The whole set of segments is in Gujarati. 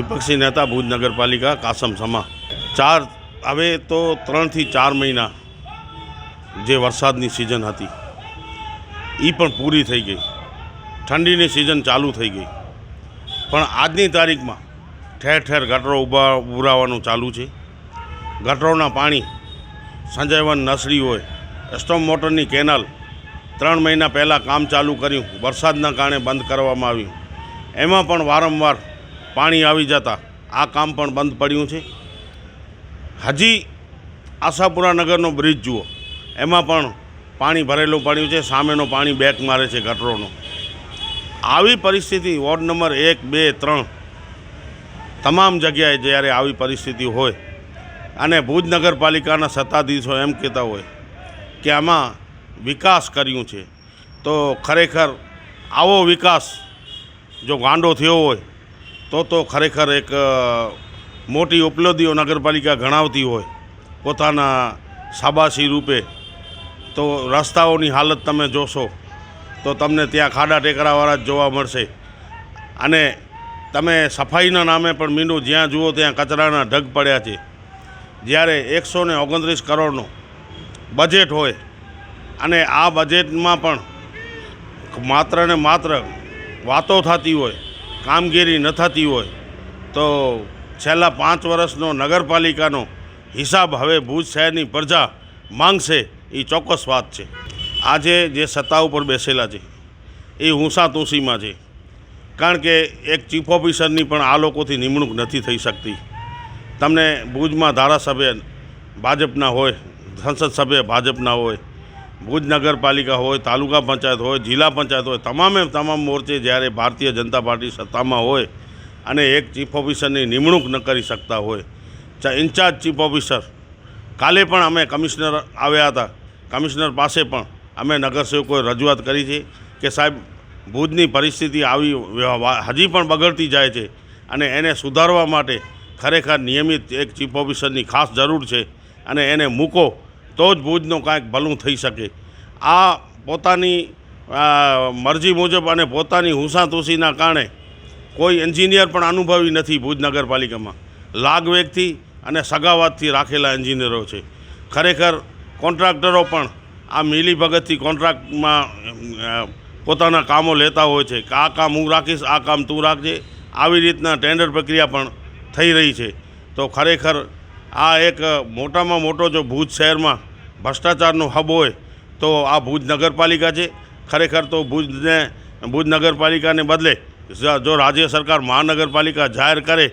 વિપક્ષી નેતા ભુજ નગરપાલિકા કાસમ સમા. ચાર, હવે તો ત્રણથી ચાર મહિના જે વરસાદની સિઝન હતી એ પણ પૂરી થઈ ગઈ. ઠંડીની સિઝન ચાલુ થઈ ગઈ. પણ આજની તારીખમાં ઠેર ઠેર ગટરો ઊભા, ઉભરાવાનું ચાલુ છે. ગટરોના પાણી સંજયવન નસરી હોય સ્ટોમ મોટરની કેનાલ ત્રણ મહિના પહેલાં કામ ચાલુ કર્યું. વરસાદના કારણે બંધ કરવામાં આવ્યું. એમાં પણ વારંવાર પાણી આવી જતા આ કામ પણ બંધ પડ્યું છે. હજી આશાપુરા નગરનો બ્રિજ જુઓ, એમાં પણ પાણી ભરેલું પડ્યું છે, સામેનો પાણી બેક મારે છે ગટરોનો. આવી પરિસ્થિતિ વોર્ડ નંબર એક, બે, ત્રણ તમામ જગ્યાએ જ્યારે આવી પરિસ્થિતિ હોય અને ભુજ નગરપાલિકાના સત્તાધીશો એમ કહેતા હોય કે આમાં વિકાસ કર્યું છે, તો ખરેખર આવો વિકાસ જો ગાંડો થયો હોય તો તો ખરેખર એક મોટી ઉપલબ્ધિઓ નગરપાલિકા ગણાવતી હોય પોતાના શાબાશી રૂપે. તો રસ્તાઓની હાલત તમે જોશો તો તમને ત્યાં ખાડા ટેકરાવાળા જ જોવા મળશે. અને તમે સફાઈના નામે પણ મીંડું જ્યાં જુઓ ત્યાં કચરાના ઢગ પડ્યા છે. જ્યારે એકસો ને ઓગણત્રીસ કરોડનું બજેટ હોય અને આ બજેટમાં પણ માત્ર ને માત્ર વાતો થતી હોય કામગીરી ન થતી હોય તો છેલ્લા પાંચ વર્ષનો નગરપાલિકાનો હિસાબ હવે ભુજ શહેરની પ્રજા માંગશે એ ચોક્કસ વાત છે. આજે જે સત્તા ઉપર બેસેલા છે, એ ઊંસા તુંસીમાં છે. કારણ કે એક ચીફ ઓફિસરની પણ આ લોકોથી નિમણૂક નથી થઈ શકતી. તમને ભુજમાં ધારાસભ્ય ભાજપના હોય, સંસદ સભ્ય ભાજપના હોય ભુજ નગરપાલિકા હોય, તાલુકા પંચાયત હોય, જિલ્લા પંચાયત હોય, તમામે તમામ મોરચે જ્યારે ભારતીય જનતા પાર્ટી સત્તામાં હોય અને એક ચીફ ઓફિસરની નિમણૂક ન કરી શકતા હોય ઇન્ચાર્જ ચીફ ઓફિસર, કાલે પણ અમે કમિશનર આવ્યા હતા, કમિશનર પાસે પણ અમે નગરસેવકોએ રજૂઆત કરી છે કે સાહેબ, ભુજની પરિસ્થિતિ આવી હજી પણ બગડતી જાય છે અને એને સુધારવા માટે ખરેખર નિયમિત એક ચીફ ઓફિસરની ખાસ જરૂર છે અને એને મૂકો તો જ ભુજનું કાંઈક ભલું થઈ શકે. આ પોતાની મરજી મુજબ અને પોતાની હુંસાતુસીના કારણે કોઈ એન્જિનિયર પણ અનુભવી નથી ભુજ નગરપાલિકામાં. લાગવેગથી અને સગાવાતથી રાખેલા એન્જિનિયરો છે. ખરેખર કોન્ટ્રાક્ટરો પણ આ મિલીભગતથી કોન્ટ્રાક્ટમાં પોતાના કામો લેતા હોય છે કે આ કામ હું રાખીશ, આ કામ તું રાખજે. આવી રીતના ટેન્ડર પ્રક્રિયા પણ થઈ રહી છે. તો ખરેખર આ એક મોટામાં મોટો જો ભુજ શહેરમાં ભ્રષ્ટાચારનો હબ હોય, તો આ ભુજ નગરપાલિકા છે. ખરેખર તો ભુજને, ભુજ નગરપાલિકાને બદલે જો રાજ્ય સરકાર મહાનગરપાલિકા જાહેર કરે,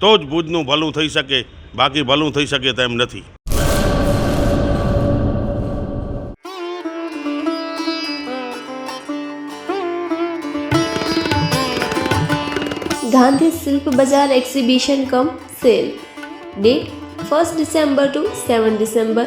તો જ ભુજનું ભલું થઈ શકે, બાકી ભલું થઈ શકે તેમ નથી. Gandhi Shilp Bazaar exhibition cum sale. Date first December to seven December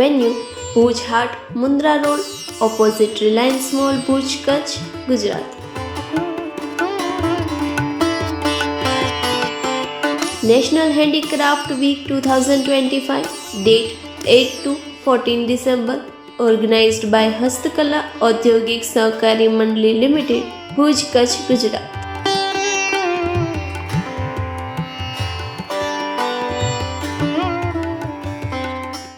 venue Bhuj Haat Mundra road opposite Reliance mall Bhuj Kutch Gujarat national handicraft week two thousand twenty five date eight to fourteen December organised by હસ્તકલા ઔદ્યોગિક સહકારી મંડળી લિમિટેડ ભુજ કચ્છ ગુજરાત